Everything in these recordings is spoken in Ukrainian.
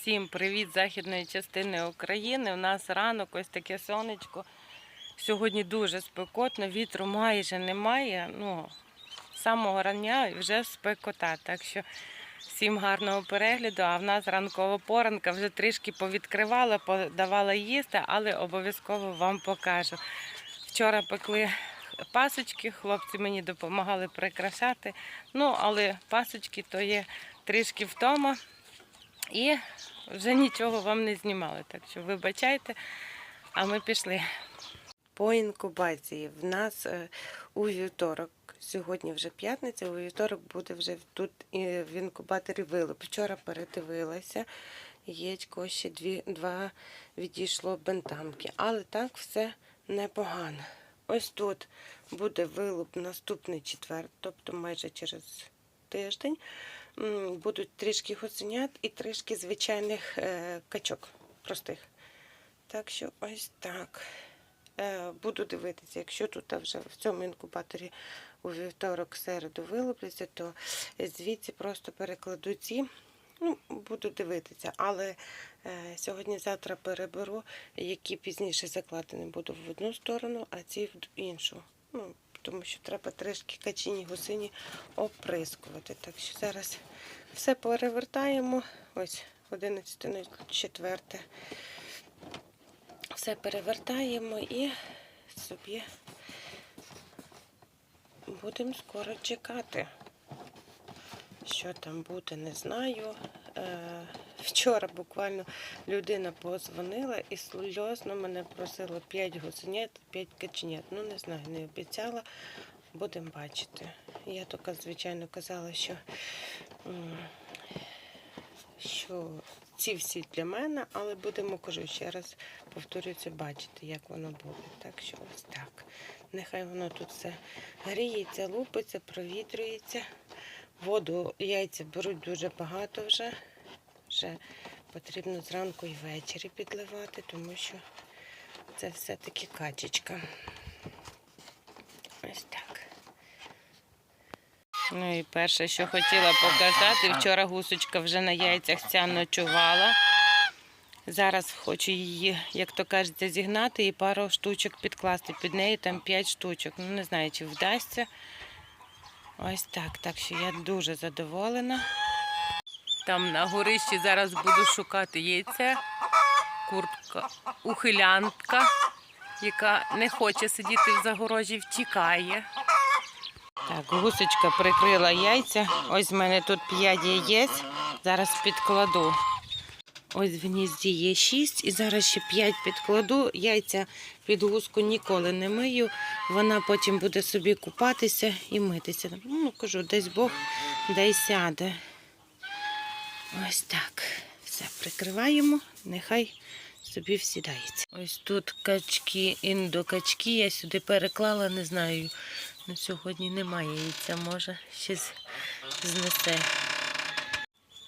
Всім привіт західної частини України. У нас ранок, ось таке сонечко. Сьогодні дуже спекотно, вітру майже немає. Ну, з самого рання вже спекота. Так що всім гарного перегляду. А в нас ранкова поранка вже трішки повідкривала, подавала їсти, але обов'язково вам покажу. Вчора пекли пасочки, хлопці мені допомагали прикрашати. Ну, але пасочки то є трішки втома. І вже нічого вам не знімали. Так що вибачайте, а ми пішли. По інкубації в нас е, у вівторок, сьогодні вже п'ятниця, у вівторок буде вже тут в інкубаторі вилуп. Вчора передивилася, яєчко ще дві, два відійшло бентамки, але так все непогано. Ось тут буде вилуп наступний четвер, тобто майже через тиждень. Будуть трішки гусенят і трішки звичайних е, качок простих. Так що ось так. Е, Буду дивитися, якщо тут вже в цьому інкубаторі у вівторок середу вилупляться, то звідси просто перекладу ці. Ну, буду дивитися, але е, сьогодні-завтра переберу, які пізніше закладені буду в одну сторону, а ці в іншу. Ну, тому що треба трішки качині гусині оприскувати. Так що зараз все перевертаємо. Ось 11.04. Все перевертаємо і собі будемо скоро чекати. Що там буде, не знаю. Вчора буквально людина позвонила і сльозно мене просила 5 гусенят, 5 каченят. Ну, не знаю, не обіцяла. Будемо бачити. Я тільки, звичайно, казала, що, що ці всі для мене, але будемо, кажу, ще раз повторюся, бачити, як воно буде. Так що ось так. Нехай воно тут все гріється, лупиться, провітрюється. Воду яйця беруть дуже багато вже. Вже потрібно зранку і ввечері підливати, тому що це все-таки качечка. Ось так. Ну і перше, що хотіла показати, вчора гусочка вже на яйцях ця ночувала. Зараз хочу її, як то кажеться, зігнати і пару штучок підкласти. Під неї там 5 штучок. Ну, не знаю, чи вдасться. Ось так. Так що я дуже задоволена. Там на горищі зараз буду шукати яйця. Куртка, ухилянтка, яка не хоче сидіти в загорожі, втікає. Так, гусочка прикрила яйця. Ось в мене тут 5 яєць. Зараз підкладу. Ось в гнізді є 6 і зараз ще 5 підкладу. Яйця під гуску ніколи не мию. Вона потім буде собі купатися і митися. Ну, кажу, десь Бог, дай сяде. Ось так. Все прикриваємо, нехай собі всідається. Ось тут качки, індокачки. Я сюди переклала, не знаю. На сьогодні немає яйця, може з- знесе.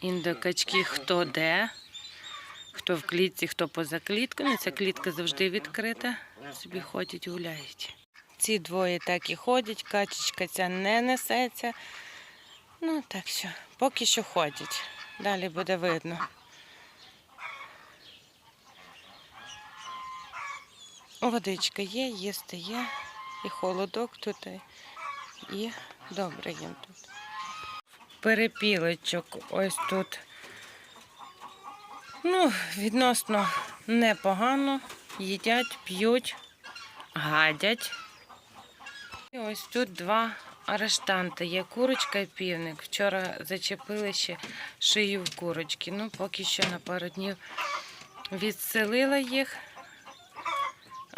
Індокачки хто де, хто в клітці, хто поза кліткою. Ну, Ця клітка завжди відкрита. Собі ходять, гуляють. Ці двоє так і ходять, качечка ця не несеться. Ну, так що, поки що ходять. Далі буде видно. Водичка є, їсти є, і холодок тут, і добре їм тут. Перепілочок ось тут. Ну, відносно непогано. Їдять, п'ють, гадять. І ось тут два арештанти. Є курочка і півник. Вчора зачепили ще шию в курочки. Ну, поки що на пару днів відселила їх.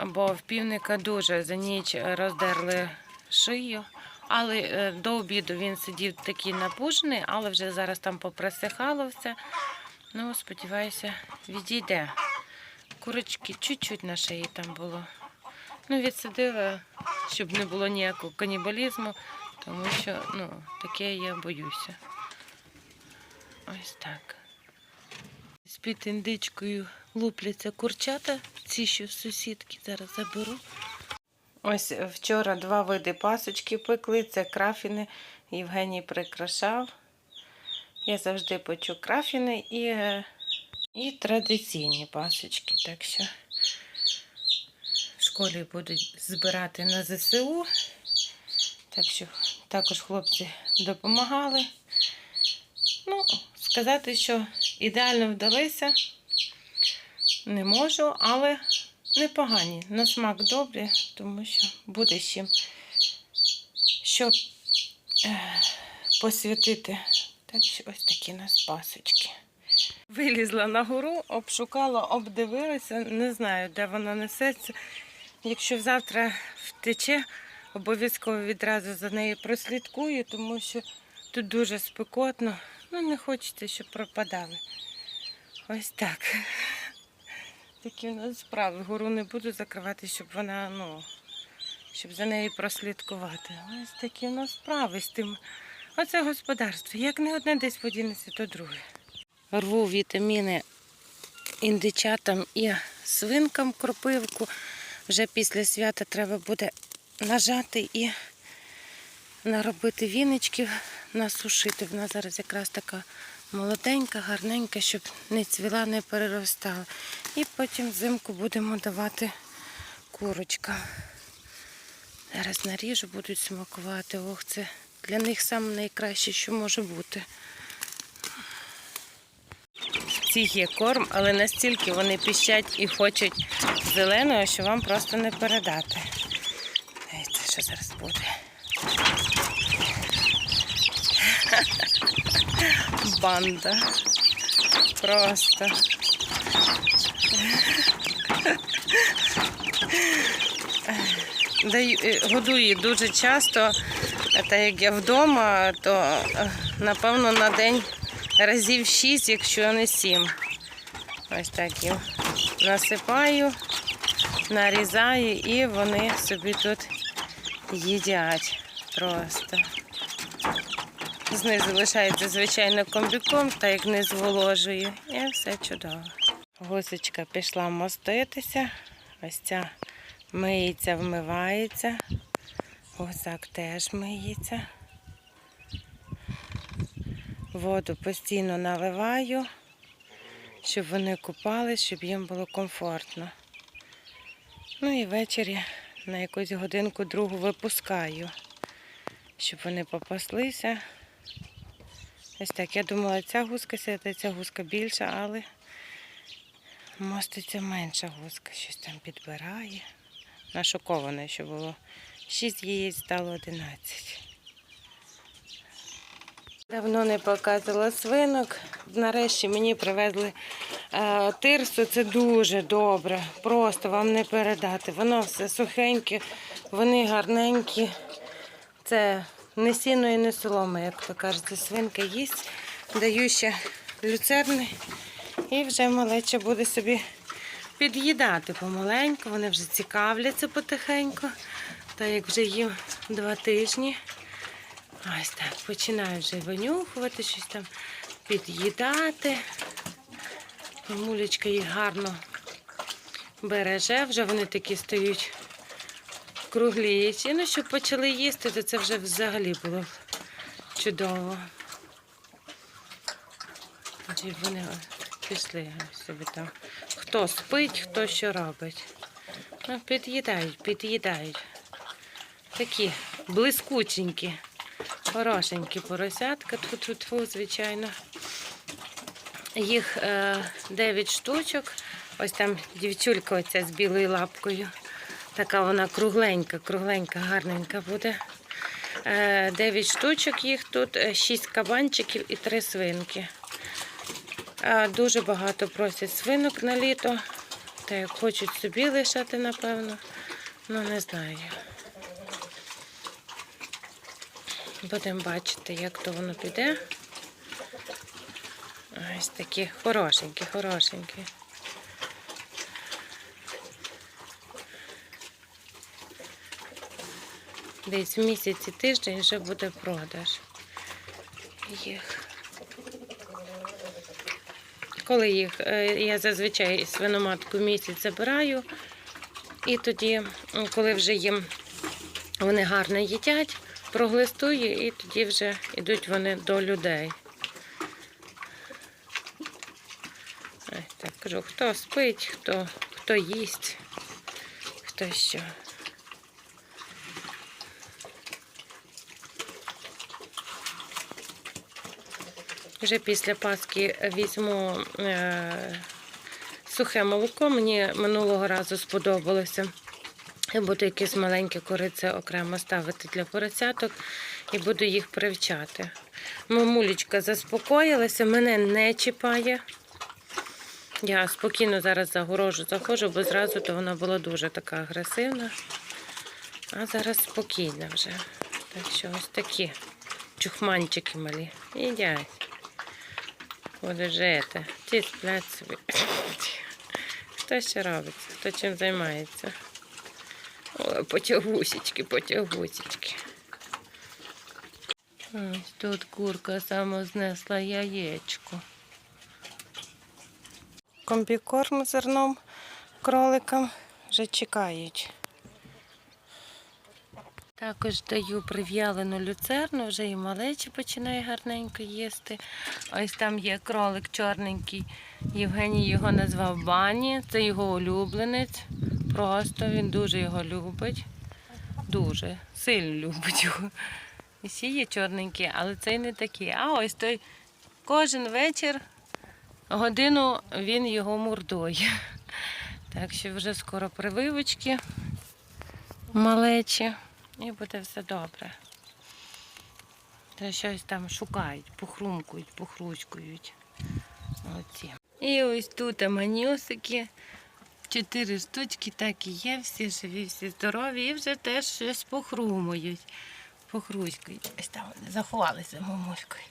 Бо в півника дуже за ніч роздерли шию. Але е, до обіду він сидів такий напужений, але вже зараз там поприсихало все. Ну, сподіваюся, відійде. Курочки чуть-чуть на шиї там було. Ну, відсадила, щоб не було ніякого канібалізму, тому що ну, таке я боюся. Ось так. З-під індичкою лупляться курчата, ці що в сусідки, зараз заберу. Ось вчора два види пасочки пекли, це крафіни. Євгеній прикрашав. Я завжди печу крафіни і е, І традиційні пасочки. Так що в школі будуть збирати на ЗСУ. Так що також хлопці допомагали. Ну, сказати, що ідеально вдалися, не можу, але непогані. На смак добрі, тому що буде чим щоб е, посвятити. Так що ось такі нас пасочки. Вилізла на гору, обшукала, обдивилася, не знаю, де вона несеться. Якщо завтра втече, обов'язково відразу за нею прослідкую, тому що тут дуже спекотно. Ну, не хочеться, щоб пропадали. Ось так. Такі у нас справи. Гору не буду закривати, щоб вона, ну, щоб за нею прослідкувати. Ось такі у нас справи з тим. Оце господарство. Як не одне десь подінеться, то друге. Рву вітаміни індичатам і свинкам кропивку. Вже після свята треба буде нажати і наробити віничків, насушити. Вона зараз якраз така молоденька, гарненька, щоб не цвіла, не переростала. І потім взимку будемо давати курочка. Зараз наріжу, будуть смакувати. Ох, це для них саме найкраще, що може бути. Цих є корм, але настільки вони піщать і хочуть зеленого, що вам просто не передати. Що зараз буде. Банда. Просто. Даю, е, годую дуже часто, так як я вдома, то е, напевно на день разів 6, якщо не 7. Ось так їм насипаю, нарізаю і вони собі тут їдять просто. Знизу лишається звичайно комбіком, так як не зволожую. І все чудово. Гусечка пішла моститися. Ось ця миється, вмивається. Гусак теж миється. Воду постійно наливаю, щоб вони купались, щоб їм було комфортно. Ну і ввечері на якусь годинку другу випускаю, щоб вони попаслися. Ось так. Я думала, ця гуска сяде, ця гуска більша, але моститься менша гуска, щось там підбирає. Нашокована, що було. 6 яєць стало 11. Давно не показувала свинок. Нарешті мені привезли е, тирсу. Це дуже добре. Просто вам не передати. Воно все сухеньке, вони гарненькі. Це не сіно і не солома, як то кажеться. Свинка їсть. Даю ще люцерни і вже малеча буде собі під'їдати помаленьку. Вони вже цікавляться потихеньку. Так як вже їм два тижні. Ось так, починаю вже винюхувати, щось там під'їдати. Мамулечка їх гарно береже, вже вони такі стають кругліші. Ну, щоб почали їсти, то це вже взагалі було чудово. Тоді вони пішли собі там. Хто спить, хто що робить. Ну, під'їдають, під'їдають. Такі блискученькі. Хорошенькі поросятка, тьфу-тьфу-тьфу, звичайно. Їх е, 9 штучок. Ось там дівчулька оця з білою лапкою. Така вона кругленька, кругленька, гарненька буде. Е, 9 штучок їх тут, 6 кабанчиків і 3 свинки. Е, дуже багато просять свинок на літо. Та як хочуть собі лишати, напевно. Ну, не знаю. Будемо бачити, як то воно піде. Ось такі хорошенькі, хорошенькі. Десь в місяці тиждень вже буде продаж їх. Коли їх, е, я зазвичай свиноматку місяць забираю, і тоді, коли вже їм вони гарно їдять, проглистую і тоді вже йдуть вони до людей. Так кажу, хто спить, хто, хто їсть, хто що. Вже після Пасхи візьму е, сухе молоко. Мені минулого разу сподобалося. Я буду якесь маленьке корице окремо ставити для поросяток і буду їх привчати. Мамулечка заспокоїлася, мене не чіпає. Я спокійно зараз загорожу, заходжу, бо зразу то вона була дуже така агресивна. А зараз спокійна вже. Так що ось такі чухманчики малі. Їдять. Буде жити. Ті сплять собі. Хто ще робиться, хто чим займається. Ой, потягусечки, потягусечки. Ось тут курка саме знесла яєчко. Комбікорм зерном кроликам вже чекають. Також даю прив'ялену люцерну, вже і малечі починає гарненько їсти. Ось там є кролик чорненький. Євгеній його назвав Бані. Це його улюбленець. Просто він дуже його любить. Дуже сильно любить його. І всі є чорненькі, але цей не такий. А ось той кожен вечір годину він його мурдує. Так що вже скоро прививочки малечі. І буде все добре. Та щось там шукають, похрумкують, похручкують. Оці. І ось тут манюсики. Чотири штучки так і є, всі живі, всі здорові, і вже теж щось похрумують, похручкують. Ось там вони заховалися мамулькою.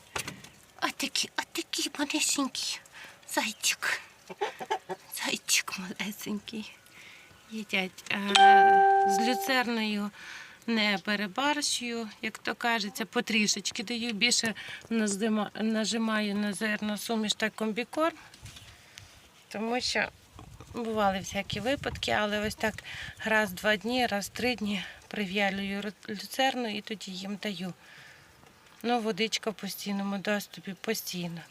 А такі, а малесенькі. Зайчик. Зайчик малесенький. Їдять. А, з люцерною не перебарщую, як то кажеться, потрішечки даю. Більше нажимаю на зерно суміш та комбікорм, тому що бували всякі випадки, але ось так раз-два дні, раз-три дні прив'ялюю люцерну і тоді їм даю. Ну, водичка в постійному доступі, постійно.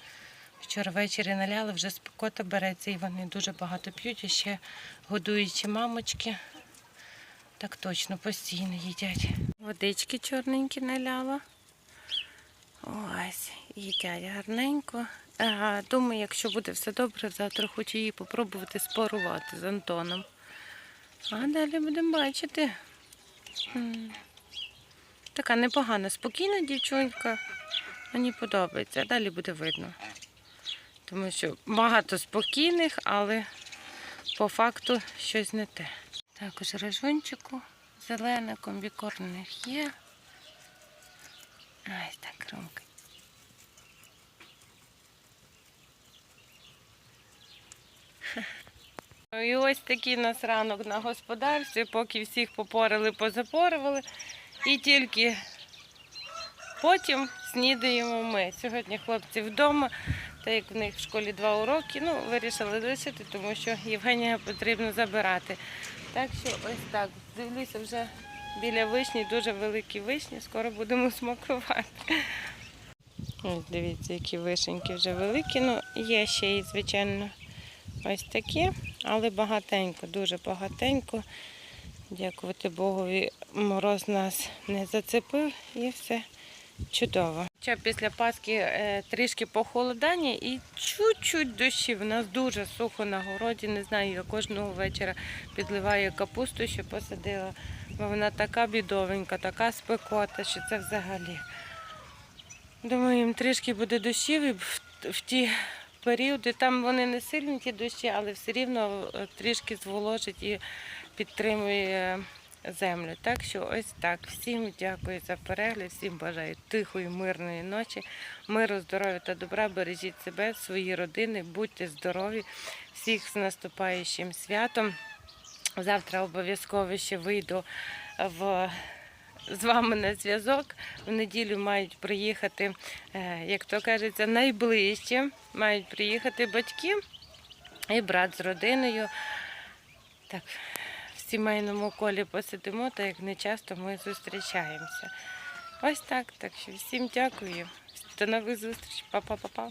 Вчора ввечері наляли, вже спекота береться, і вони дуже багато п'ють, і ще годуючи мамочки. Так точно, постійно їдять. Водички чорненькі наляла. Ось, їдять гарненько. Думаю, якщо буде все добре, завтра хочу її попробувати спарувати з Антоном. А далі будемо бачити. Така непогана, спокійна дівчинка. Мені подобається. Далі буде видно. Тому що багато спокійних, але по факту щось не те. Також режунчику зелене, комбікорних є. Ось так ромка. І ось такий у нас ранок на господарстві, поки всіх попорили, позапорували. І тільки потім снідаємо ми. Сьогодні хлопці вдома, так як в них в школі два уроки, ну, вирішили лишити, тому що Євгенія потрібно забирати. Так що ось так. Дивлюся вже біля вишні, дуже великі вишні, скоро будемо смакувати. Ось дивіться, які вишеньки вже великі. Ну, є ще і, звичайно, ось такі, але багатенько, дуже багатенько. Дякувати Богові, мороз нас не зацепив і все чудово. Хоча після Пасхи е, трішки похолодання і чуть-чуть дощів. У нас дуже сухо на городі. Не знаю, я кожного вечора підливаю капусту, що посадила. Бо вона така бідовенька, така спекота, що це взагалі. Думаю, їм трішки буде дощів і в ті періоди. Там вони не сильні ті дощі, але все рівно е, трішки зволожить і підтримує землю. Так що ось так. Всім дякую за перегляд, всім бажаю тихої, мирної ночі, миру, здоров'я та добра. Бережіть себе, свої родини, будьте здорові, всіх з наступаючим святом. Завтра обов'язково ще вийду в. З вами на зв'язок. В неділю мають приїхати, е, як то кажеться, найближче. Мають приїхати батьки і брат з родиною. Так, в сімейному колі посидимо, так як не часто ми зустрічаємося. Ось так. Так що всім дякую. До нових зустрічей. Па-па-па-па.